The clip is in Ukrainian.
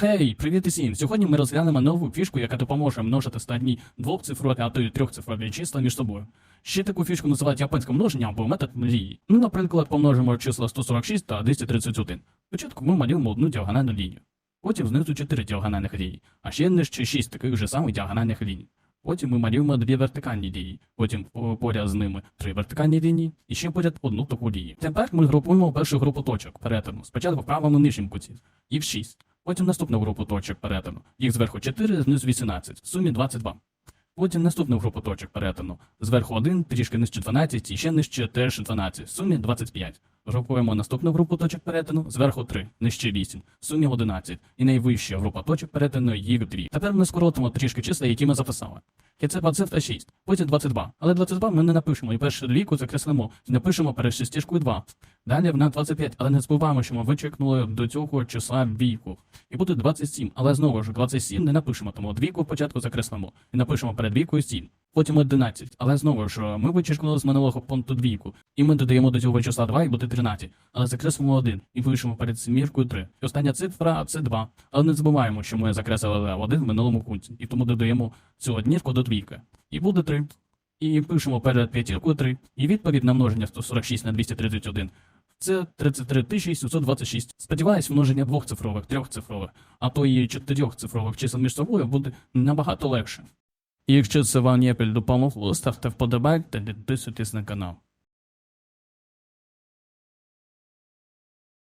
Хей, привіт усім! Сьогодні ми розглянемо нову фішку, яка допоможе множити складні двохцифрові, а то й трьохцифрові числа між собою. Ще таку фішку називають японським множенням або метод мрії. Ну, наприклад, помножимо числа 146 та 231. Спочатку ми малюємо одну діагональну лінію. Потім знизу 4 діагональних лінії, а ще нижче 6 таких же самих діагональних ліній. Потім ми малюємо дві вертикальні лінії, потім поряд з ними три вертикальні лінії і ще поряд одну таку лінію. Тепер ми групуємо першу групу точок перетину. Спочатку в правому нижньому куті, їх 6. Потім наступну групу точок перетину. Їх зверху 4, знизу 18, в сумі 22. Потім наступну групу точок перетину. Зверху 1, трішки нижче 12 і ще нижче теж 12, в сумі 25. Групуємо наступну групу точок перетину, зверху 3, нижче 8, в сумі 11. І найвища група точок перетину їх 2. Тепер ми скоротимо трішки числа, які ми записали. Цифра 6, потім 22. Але 22 ми не напишемо, і першу двійку закреслимо, напишемо перед шестішкою 2. Далі в нас 25, але не забуваємо, що ми вичекнули до цього числа двійку. І буде 27, але знову ж 27 не напишемо, тому двійку спочатку закреслимо. І напишемо перед двійкою 7. Потім 11, але знову ж ми вичеркнули з минулого пункту двійку. І ми додаємо до цього числа 2 і буде 13. Але закреслимо 1 і пишемо перед семіркою 3. І остання цифра це 2. Але не забуваємо, що ми закреслили 1 в минулому пункті. І тому додаємо цю однірку до двійки. І буде 3. І пишемо перед п'ятіркою 3. І відповідь на множення 146 на 231 це 33 726. Сподіваюсь, множення двохцифрових, трьохцифрових, а то і чотирьохцифрових чисел між собою буде набагато легше. І якщо це вам Єпель допомогло, ставте вподобайк та підписуйтесь на канал.